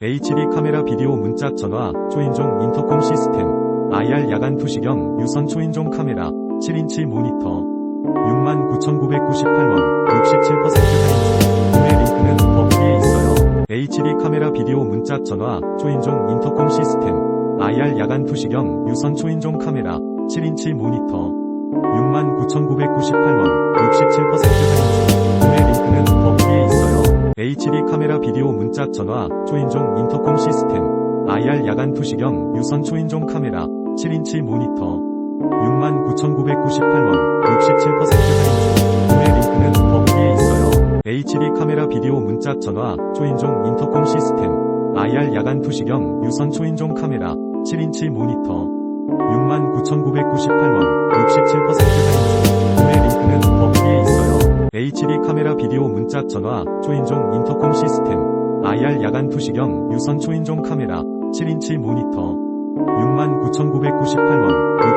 HD 카메라 비디오 문짝 전화 초인종 인터콤 시스템. IR 야간 투시경 유선 초인종 카메라 7인치 모니터. 69,998원 67% 할인. 중 구매 링크는 더보기에 있어요. HD 카메라 비디오 문짝 전화 초인종 인터콤 시스템. IR 야간 투시경 유선 초인종 카메라 7인치 모니터. 69,998원 67% 할인. 중 구매 링크는 더보기에 있어요. HD 문짝 전화 초인종 인터콤 시스템 IR 야간 투시경 유선 초인종 카메라 7인치 모니터. 69,998원 67% 할인. 중 구매 링크는 더보기에 있어요. HD 카메라 비디오 문짝 전화 초인종 인터콤 시스템 IR 야간 투시경 유선 초인종 카메라 7인치 모니터. 69,998원 67% 할인. 중 구매 링크는 더보기에 있어요. HD 카메라 비디오 문짝 전화 초인종 인터콤 시스템 IR 야간 투시경 유선 초인종 카메라 7인치 모니터 69,998원